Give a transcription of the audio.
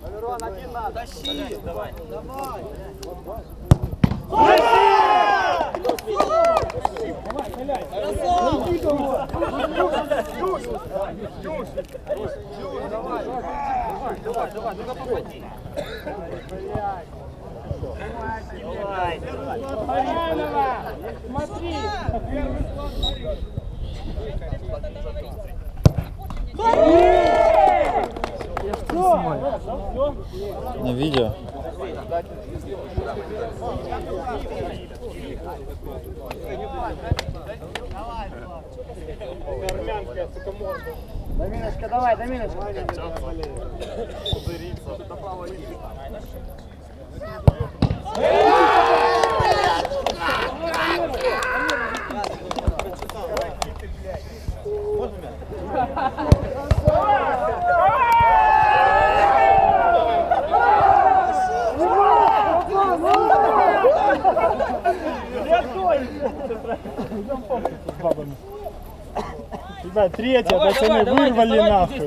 Валерон, один на, тащи! Давай! Давай! Давай, давай, ну-ка попади. Давай, давай. Давай, давай. Смотри! На видео. Армянская сукоморда. Доминочка, давай, Доминочка. Пузырится. Стой! Идем помнить с. Ребят, третья, пацаны, вырвали нахуй.